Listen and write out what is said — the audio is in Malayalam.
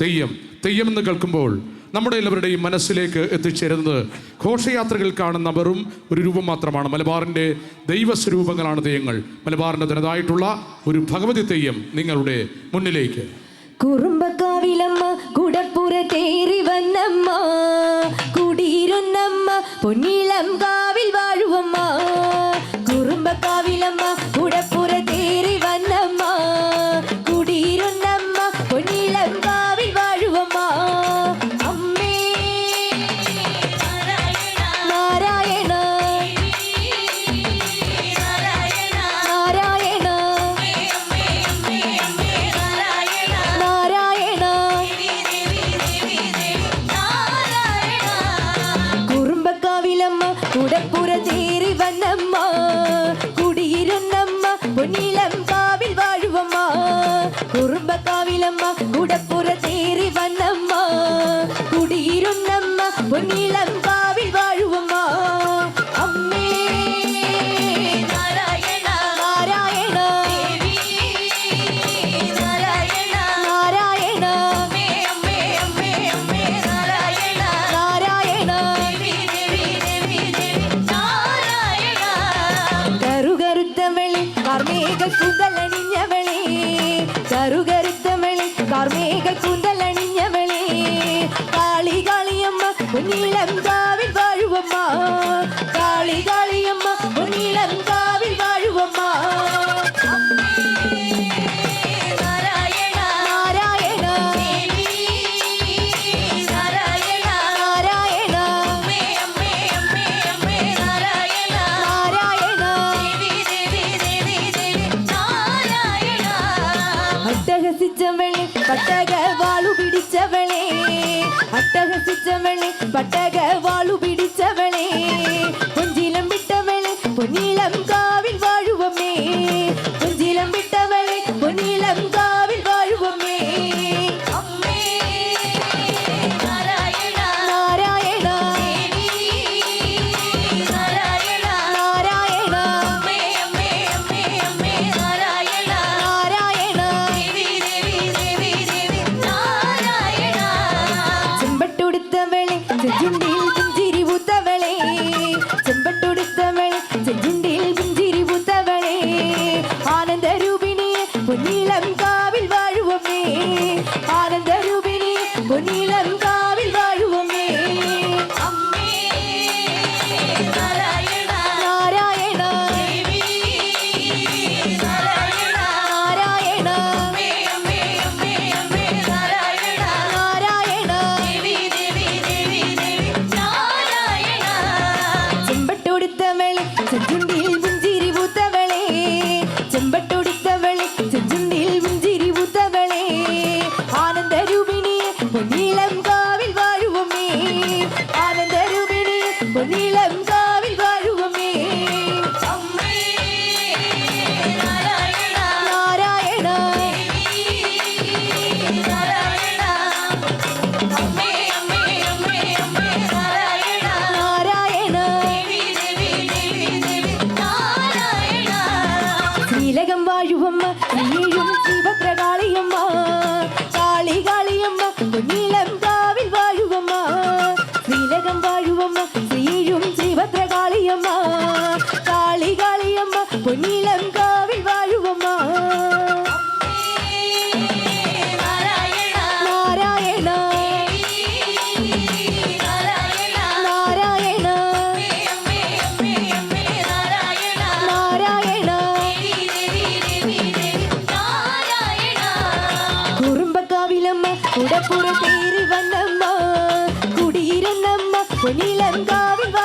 തെയ്യം തെയ്യം എന്ന് കേൾക്കുമ്പോൾ നമ്മുടെ എല്ലാവരുടെയും മനസ്സിലേക്ക് എത്തിച്ചേരുന്നത് ഘോഷയാത്രകൾ കാണുന്ന വെറും ഒരു രൂപം മാത്രമാണ്. മലബാറിന്റെ ദൈവസ്വരൂപങ്ങളാണ് തെയ്യങ്ങൾ. മലബാറിന്റെ തനതായിട്ടുള്ള ഒരു ഭഗവതി തെയ്യം നിങ്ങളുടെ മുന്നിലേക്ക്. കുറുമ്പക്കാവിലമ്മ കുടപ്പുര കേറി വന്നമ്മ കുടീരൊന്നമ്മ പൊന്നി കാർമേക കുന്തലണിഞ്ഞവളെ കറുകരുത്തമളെ കാർമേക കുന്തലണി சிச்சவளே பட்டக வாழு பிடிச்சவளே. அட்டக சிச்சவளே பட்டக வாழு பிடிச்சவளே. 我依然。நிலங்காவில்